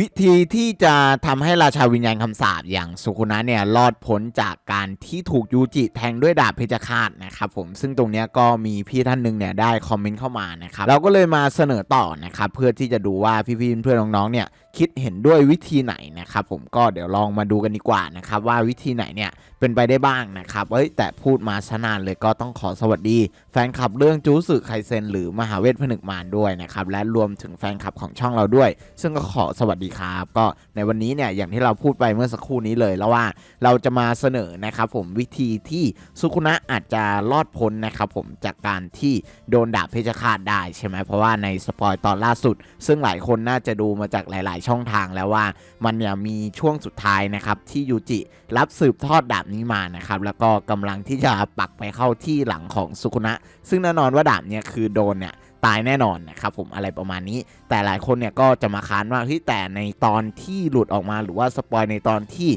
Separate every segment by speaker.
Speaker 1: วิธีที่จะทำให้ราชาวิญญาณคำสาปอย่างสุคุนะเนี่ยรอดพ้นจากการที่ถูกยูจิแทงด้วยดาบเพชฌฆาตนะครับผมซึ่งตรงนี้ก็มีพี่ท่านหนึ่งเนี่ยได้คอมเมนต์เข้ามานะครับเราก็เลยมาเสนอต่อนะครับเพื่อที่จะดูว่าพี่ๆเพื่อนๆน้องๆเนี่ย คิดเห็นด้วยวิธีไหนนะครับผมก็เดี๋ยวลองมาดูกันดีกว่านะครับว่าวิธีไหนเนี่ยเป็นไปได้บ้างนะครับเอ้ยแต่พูดมาซะนานเลยก็ต้องขอสวัสดี แฟนคลับเรื่องจูสึไคเซนหรือมหาเวทผนึกมารด้วยนะครับและรวมถึงแฟนคลับของช่องเราด้วย ซึ่งก็ขอสวัสดีครับ ก็ในวันนี้เนี่ยอย่างที่เราพูดไปเมื่อสักครู่นี้เลยแล้วว่าเราจะมาเสนอนะครับผมวิธีที่สุคุนะอาจจะรอดพ้นนะครับผมจากการที่โดนดาบเพชฌฆาตได้ใช่ไหมเพราะว่าในสปอยตอนล่าสุด ซึ่งหลายคนน่าจะดูมาจากหลาย ๆช่องทางแล้วว่า มันเนี่ยมีช่วงสุดท้ายนะครับที่ยูจิรับสืบทอดดาบนี้มานะครับแล้วก็กำลังที่จะปักไปเข้าที่หลังของสุคุนะ ซึ่งแน่นอนว่าดาบเนี่ยคือโดนเนี่ยตายแน่นอนนะครับผมอะไรประมาณนี้ แต่หลายคนเนี่ยก็จะมาค้านว่าเฮ้ยแต่ในตอนที่หลุดออกมาหรือว่าสปอยในตอนที่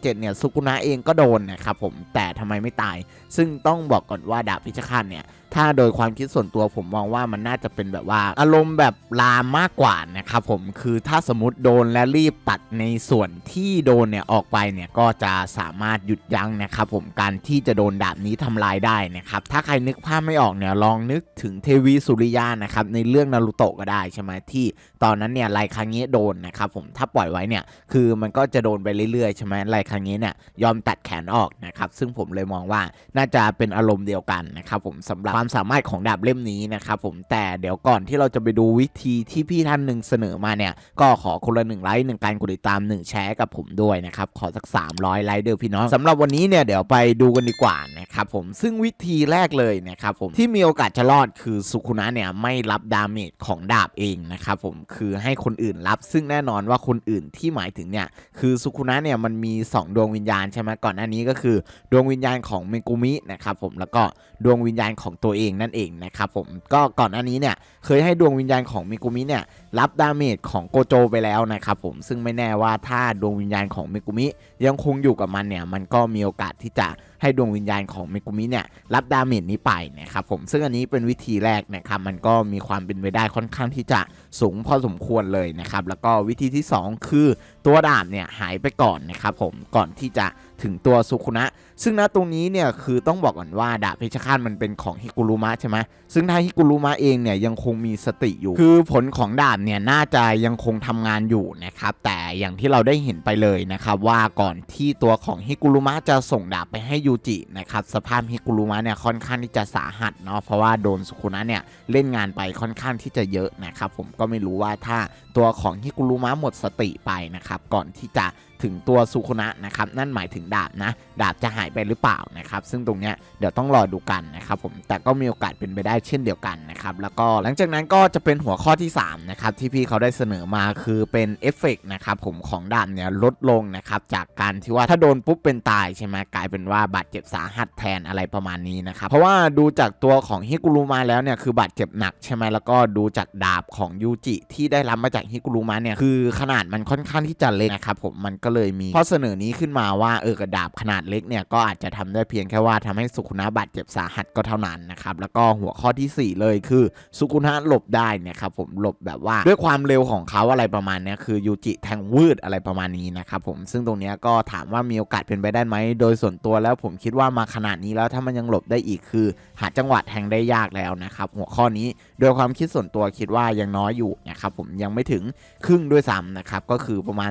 Speaker 1: 247 เนี่ยสุกุนะเองก็โดนนะครับผมแต่ทำไมไม่ตาย ซึ่งต้องบอกก่อนว่าดาบพิชฆาตเนี่ย ถ้าโดยความคิดส่วนตัวผมมองว่ามันน่าจะเป็นแบบว่า อารมณ์แบบลามมากกว่านะครับผมคือถ้าสมมติโดนและรีบตัดในส่วนที่โดนเนี่ยออกไปเนี่ยก็จะสามารถหยุดยั้งนะครับผมการที่จะโดนดาบนี้ทำลายได้นะครับถ้าใครนึกภาพไม่ออกเนี่ยลองนึกถึงเทวีสุริยานะครับในเรื่องนารูโตะก็ได้ใช่ไหมที่ตอนนั้นเนี่ยไลคังเงะโดนนะครับผมถ้าปล่อยไว้เนี่ยคือมันก็จะโดนไปเรื่อยๆใช่ไหมไลคังเงะเนี่ยยอมตัดแขนออกนะครับซึ่งผมเลยมองว่าน่าจะเป็นอารมณ์เดียวกันนะครับผมสำหรับความความสามารถของดาบเล่มนี้นะครับผมแต่เดี๋ยวก่อนที่เราจะไปดูวิธีที่พี่ท่านหนึ่งเสนอมาเนี่ย ก็ขอคนละหนึ่งไลค์หนึ่งการกดติดตามหนึ่งแชร์กับผมด้วยนะครับขอสัก 300 ไลค์เด้อพี่น้องสำหรับวันนี้เนี่ยเดี๋ยวไปดูกันดีกว่านะครับผมซึ่งวิธีแรกเลยนะครับผมที่มีโอกาสจะรอดคือสุคุนะเนี่ยไม่รับดาเมจของดาบเองนะครับผมคือให้คนอื่นรับ ซึ่งแน่นอนว่าคนอื่นที่หมายถึงเนี่ยคือสุคุนะเนี่ยมันมี 2 ดวงวิญญาณใช่ไหมก่อนหน้านี้ก็คือ ดวงวิญญาณของเมกุมินะครับผมแล้วก็ดวงวิญญาณของตัวเองนั่นเองนะครับผมก็ก่อนหน้านี้เนี่ยเคยให้ดวงวิญญาณของเมกุมิเนี่ยรับดาเมจของโกโจไปแล้วนะครับผมซึ่งไม่แน่ว่าถ้าดวงวิญญาณของเมกุมิยังคงอยู่กับมันเนี่ยมันก็มีโอกาสที่จะให้ดวงวิญญาณของเมกุมิเนี่ยรับดาเมจนี้ไปนะครับผมซึ่งอันนี้เป็นวิธีแรกนะครับมันก็มีความเป็นไปได้ค่อนข้างที่จะสูงพอสมควรเลยนะครับแล้วก็วิธีที่ 2 คือตัวดาบเนี่ยหายไปก่อนนะครับผมก่อนที่จะถึงตัวสุคุนะ ซึ่งณตรงนี้เนี่ยคือต้องบอกก่อนว่าดาบเพชฌฆาตมันเป็นของฮิกุรุมะใช่ไหมซึ่งถ้าฮิกุรุมะเองเนี่ยยังคงมีสติอยู่ คือผลของดาบเนี่ยน่าจะยังคงทำงานอยู่นะครับแต่อย่างที่เราได้เห็นไปเลยนะครับว่าก่อนที่ตัวของฮิกุรุมะจะส่งดาบไปให้ยูจินะครับสภาพฮิกุรุมะเนี่ยค่อนข้างที่จะสาหัสเนาะเพราะว่าโดนสุคุนะเนี่ยเล่นงานไปค่อนข้างที่จะเยอะนะครับผมก็ไม่รู้ว่าถ้าตัวของฮิกุรุมะหมดสติไปนะครับก่อนที่จะถึงตัวสุคุนะนะครับนั่นหมายถึงดาบนะ ดาบจะหายไปหรือเปล่านะครับ ซึ่งตรงเนี้ยเดี๋ยวต้องรอดูกันนะครับผมแต่ก็มีโอกาสเป็นไปได้เช่นเดียวกันนะครับแล้วก็หลังจากนั้นก็จะเป็นหัวข้อที่3นะครับที่พี่เขาได้เสนอมาคือเป็นเอฟเฟกต์นะครับผมของดาบเนี่ยลดลงนะครับจากการที่ว่าถ้าโดนปุ๊บเป็นตายใช่ไหมกลายเป็นว่าบาดเจ็บสาหัสแทนอะไรประมาณนี้นะครับเพราะว่าดูจากตัวของฮิกุรุมาแล้วเนี่ยคือบาดเจ็บหนักใช่ไหมแล้วก็ดูจากดาบของยูจิที่ได้รับมาจากฮิกุรุมาเนี่ยคือขนาดมันค่อนข้างที่จะเล็กนะครับผมมันกก็เลยมีข้อเสนอนี้ขึ้นมาว่าเออกระดาบขนาดเล็กเนี่ยก็อาจจะทำได้เพียงแค่ว่าทำให้สุขุนะบาดเจ็บสาหัสก็เท่านั้นนะครับแล้วก็หัวข้อทีสี่4 เลยคือสุขุนะหลบได้เนี่ยครับผมหลบแบบว่าด้วยความเร็วของเขาอะไรประมาณนี้คือยูจิแทงวืดอะไรประมาณนี้นะครับผมซึ่งตรงนี้ก็ถามว่ามีโอกาสเป็นไปได้ไหมโดยส่วนตัวแล้วผมคิดว่ามาขนาดนี้แล้วถ้ามันยังหลบได้อีกคือ หาจังหวะแทงได้ยากแล้วนะครับหัวข้อนี้โดยความคิดส่วนตัวคิดว่ายังน้อยอยู่นะครับผมยังไม่ถึงครึ่งด้วยซ้ำนะครับก็คือประมาณ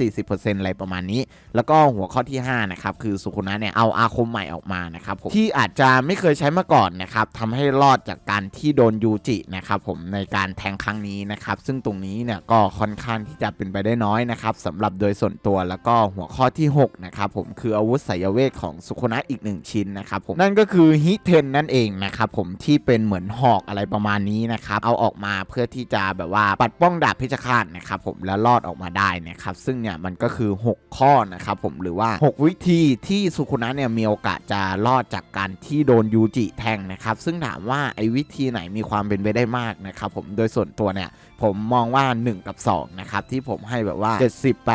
Speaker 1: 30-40%อะไรประมาณนี้ แล้วก็หัวข้อที่5นะครับคือสุคุนะเนี่ยเอาอาคมใหม่ออกมานะครับผมที่อาจจะไม่เคยใช้มาก่อนนะครับทำให้รอดจากการที่โดนยูจินะครับผมในการแทงครั้งนี้นะครับซึ่งตรงนี้เนี่ยก็ค่อนข้างที่จะเป็นไปได้น้อยนะครับสำหรับโดยส่วนตัวแล้วก็หัวข้อที่6นะครับผมคืออาวุธสายเวทของสุคุนะอีก 1 ชิ้นนะครับผมนั่นก็คือฮิเทนนั่นเองนะครับผมที่เป็นเหมือนหอกอะไรประมาณนี้นะครับเอาออกมาเพื่อที่จะแบบว่าปัดป้องดาบเพชฆาตนะครับผมแล้วรอดออกมาได้นะครับซึ่งเนี่ยมันก็คือ6 ข้อนะครับผมหรือว่า 6 วิธีที่สุคุนะเนี่ยมีโอกาสจะรอดจากการที่โดนยูจิแทงนะครับ ซึ่งถามว่าไอ้วิธีไหนมีความเป็นไปได้มากนะครับผมโดยส่วนตัวเนี่ยผมมองว่า 1 กับ 2 นะครับ ที่ผมให้แบบว่า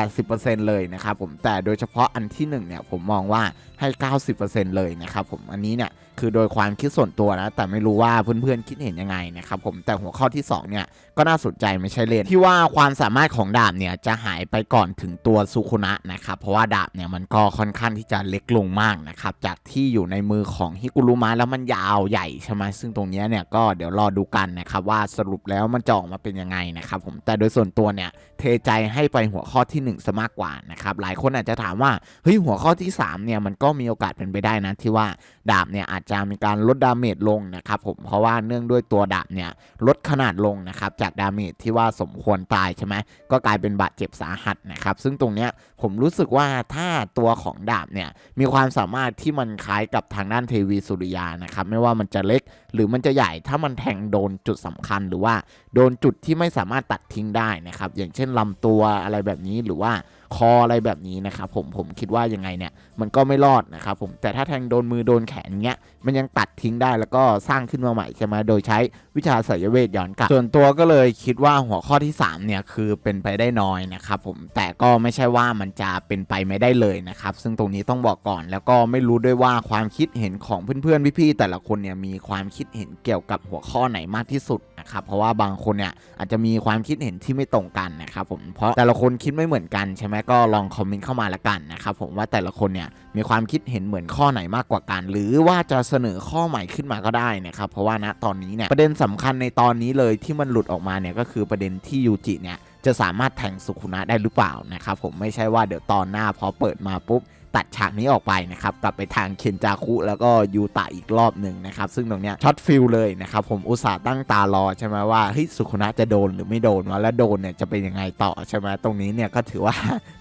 Speaker 1: 70-80%เลยนะครับผมแต่โดยเฉพาะอันที่ 1 เนี่ยผมมองว่าให้ 90%เลยนะครับผมอันนี้เนี่ยคือโดยความคิดส่วนตัวนะ แต่ไม่รู้ว่าเพื่อนๆคิดเห็นยังไงนะครับผมแต่หัวข้อที่สองเนี่ย ก็น่าสนใจไม่ใช่เล่นที่ว่าความสามารถของดาบเนี่ยจะหายไปก่อนถึงตัวสุคุนะนะครับเพราะว่าดาบเนี่ยมันก็ค่อนข้างที่จะเล็กลงมากนะครับจากที่อยู่ในมือของฮิกุรุมะแล้วมันยาวใหญ่ใช่ไหมซึ่งตรงนี้เนี่ยก็เดี๋ยวรอดูกันนะครับว่าสรุปแล้วมันจะออกมาเป็นยังไงนะครับผมแต่โดยส่วนตัวเนี่ยเทใจให้ไปหัวข้อที่หนึ่งซะมากกว่านะครับหลายคนอาจจะถามว่าเฮ้ยหัวข้อที่สามเนี่ยมันก็มีโอกาสเป็นไปได้นะที่ว่า ดาบเนี่ยอาจจะมีการลดดาเมจลงนะครับผมเพราะว่าเนื่องด้วยตัวดาบเนี่ยลดขนาดลงนะครับจากดาเมจที่ว่าสมควรตายใช่ไหมก็กลายเป็นบาดเจ็บสาหัสนะครับซึ่งตรงเนี้ยผมรู้สึกว่าถ้าตัวของดาบเนี่ยมีความสามารถที่มันคล้ายกับทางด้านเทวีสุริยานะครับไม่ว่ามันจะเล็กหรือมันจะใหญ่ถ้ามันแทงโดนจุดสำคัญหรือว่าโดนจุดที่ไม่สามารถตัดทิ้งได้นะครับอย่างเช่นลำตัวอะไรแบบนี้หรือว่าคออะไรแบบนี้นะครับผมผมคิดว่ายังไงเนี่ยมันก็ไม่รอดนะครับผมแต่ถ้าแทงโดนมือโดนแขนเงี้ยมันยังตัดทิ้งได้แล้วก็สร้างขึ้นมาใหม่ใช่ไหมโดยใช้วิชาสายเวทย้อนกลับส่วนตัวก็เลยคิดว่าหัวข้อที่ 3 เนี่ย คือเป็นไปได้น้อยนะครับผมแต่ก็ไม่ใช่ว่ามันจะเป็นไปไม่ได้เลยนะครับ ซึ่งตรงนี้ต้องบอกก่อนแล้วก็ไม่รู้ด้วยว่าความคิดเห็นของเพื่อนๆพี่ๆแต่ละคนเนี่ยมีความคิดเห็นเกี่ยวกับหัวข้อไหนมากที่สุด นะครับเพราะว่าบางคนเนี่ยอาจจะมีความคิดเห็นที่ไม่ตรงกันนะครับผมเพราะแต่ละคนคิดไม่เหมือนกันใช่ไหมก็ลองคอมเมนต์เข้ามาละกันนะครับผมว่าแต่ละคนเนี่ยมีความคิดเห็นเหมือนข้อไหนมากกว่ากัน หรือว่าจะเสนอข้อใหม่ขึ้นมาก็ได้นะครับเพราะว่าณตอนนี้เนี่ยประเด็นสำคัญในตอนนี้เลยที่มันหลุดออกมาเนี่ยก็คือประเด็นที่ยูจิเนี่ยจะสามารถแทงสุคุนะได้หรือเปล่านะครับผมไม่ใช่ว่าเดี๋ยวตอนหน้าพอเปิดมาปุ๊บ ตัดฉากนี้ออกไปนะครับกลับไปทางเคนจาคุ แล้วก็ยูตะอีกรอบหนึ่งนะครับซึ่งตรงเนี้ยช็อตฟิลเลยนะครับผมอุตส่าห์ตั้งตารอใช่ไหมว่าเฮ้ยสุคุนะจะโดนหรือไม่โดนวะแล้วโดนเนี่ยจะเป็นยังไงต่อใช่ไหมตรงนี้เนี่ยก็ถือว่า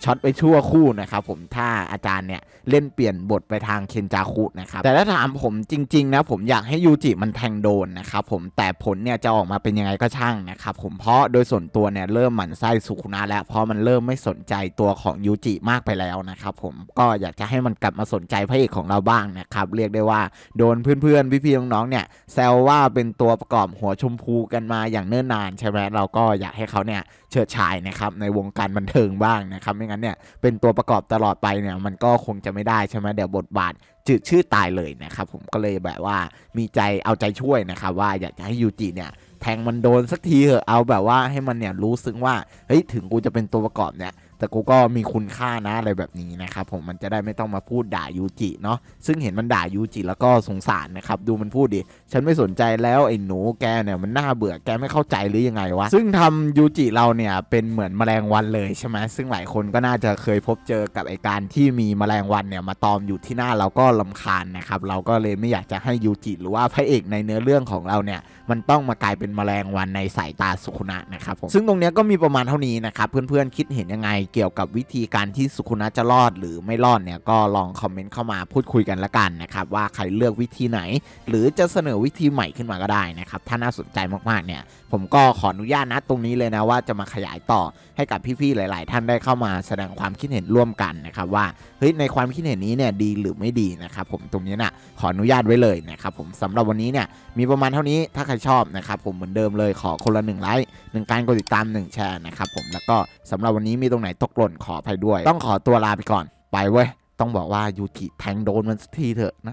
Speaker 1: ช็อตไปชั่วคู่นะครับผมถ้าอาจารย์เนี่ยเล่นเปลี่ยนบทไปทางเคนจาคุนะครับแต่ถ้าถามผมจริงๆนะผมอยากให้ยูจิมันแทงโดนนะครับผมแต่ผลเนี่ยจะออกมาเป็นยังไงก็ช่างนะครับผมเพราะโดยส่วนตัวเนี่ยเริ่มหมั่นไส้สุคุนะแล้วเพราะมันเริ่มไม่สนใจตัวของยูจิมากไปแล้วนะครับผมก็อยากจะให้มันกลับมาสนใจพระเอกของเราบ้างนะครับเรียกได้ว่าโดนเพื่อนๆพี่ๆน้องๆเนี่ยแซวว่าเป็นตัวประกอบหัวชมพูกันมาอย่างเนิ่นนานใช่ไหมเราก็อยากให้เขาเนี่ยเฉิดฉายนะครับในวงการบันเทิงบ้างนะครับไม่งั้นเนี่ยเป็นตัวประกอบตลอดไปเนี่ยมันก็คงจะไม่ได้ใช่ไหมเดี๋ยวบทบาทจืดชื่อตายเลยนะครับผมก็เลยแบบว่ามีใจเอาใจช่วยนะครับว่าอยากจะให้ยูจิเนี่ยแทงมันโดนสักทีเถอะเอาแบบว่าให้มันเนี่ยรู้ซึ้งว่าเฮ้ยถึงกูจะเป็นตัวประกอบเนี่ย แต่กูก็มีคุณค่านะอะไรแบบนี้นะครับผมมันจะได้ไม่ต้องมาพูดด่ายูจิเนาะซึ่งเห็นมันด่ายูจิแล้วก็สงสารนะครับดูมันพูดดิฉันไม่สนใจแล้วไอ้หนูแกเนี่ยมันน่าเบื่อแกไม่เข้าใจหรือยังไงวะซึ่งทำยูจิเราเนี่ยเป็นเหมือนแมลงวันเลยใช่ไหมซึ่งหลายคนก็น่าจะเคยพบเจอกับไอการที่มีแมลงวันเนี่ยมาตอมอยู่ที่หน้าเราก็ลำคาญนะครับเราก็เลยไม่อยากจะให้ยูจิหรือว่าพระเอกในเนื้อเรื่องของเราเนี่ยมันต้องมากลายเป็นแมลงวันในสายตาสุคุนะนะครับผมซึ่งตรงเนี้ยก็มีประมาณเท่านี้นะครับเพื่อนๆคิดเห็นยังไงเกี่ยวกับวิธีการที่สุคุนะจะรอดหรือไม่รอดเนี่ยก็ลองคอมเมนต์เข้ามาพูดคุยกันละกันนะครับว่าใครเลือกวิธีไหน หรือจะเสนอวิธีใหม่ขึ้นมาก็ได้นะครับถ้าน่าสนใจมากๆเนี่ยผมก็ขออนุญาตนะตรงนี้เลยนะว่าจะมาขยายต่อให้กับพี่ๆหลาย ๆ ท่านได้เข้ามาแสดงความคิดเห็นร่วมกันนะครับว่าเฮ้ยในความคิดเห็นนี้เนี่ยดีหรือไม่ดีนะครับผมตรงนี้นะ่ะขออนุญาตไว้เลยนะครับผมสำหรับวันนี้เนี่ยมีประมาณเท่านี้ถ้าใครชอบนะครับผมเหมือนเดิมเลยขอคนละหนึ่งไลค์หนึ่งการกดติดตามหนึ่งแชร์นะครับผมแล้วก็สำหรับวันนี้มีตรงไหนตกหล่นขออภัยด้วย ต้องขอตัวลาไปก่อน ไปเว้ย ต้องบอกว่ายูกิแทงโดนมันสักทีเถอะนะ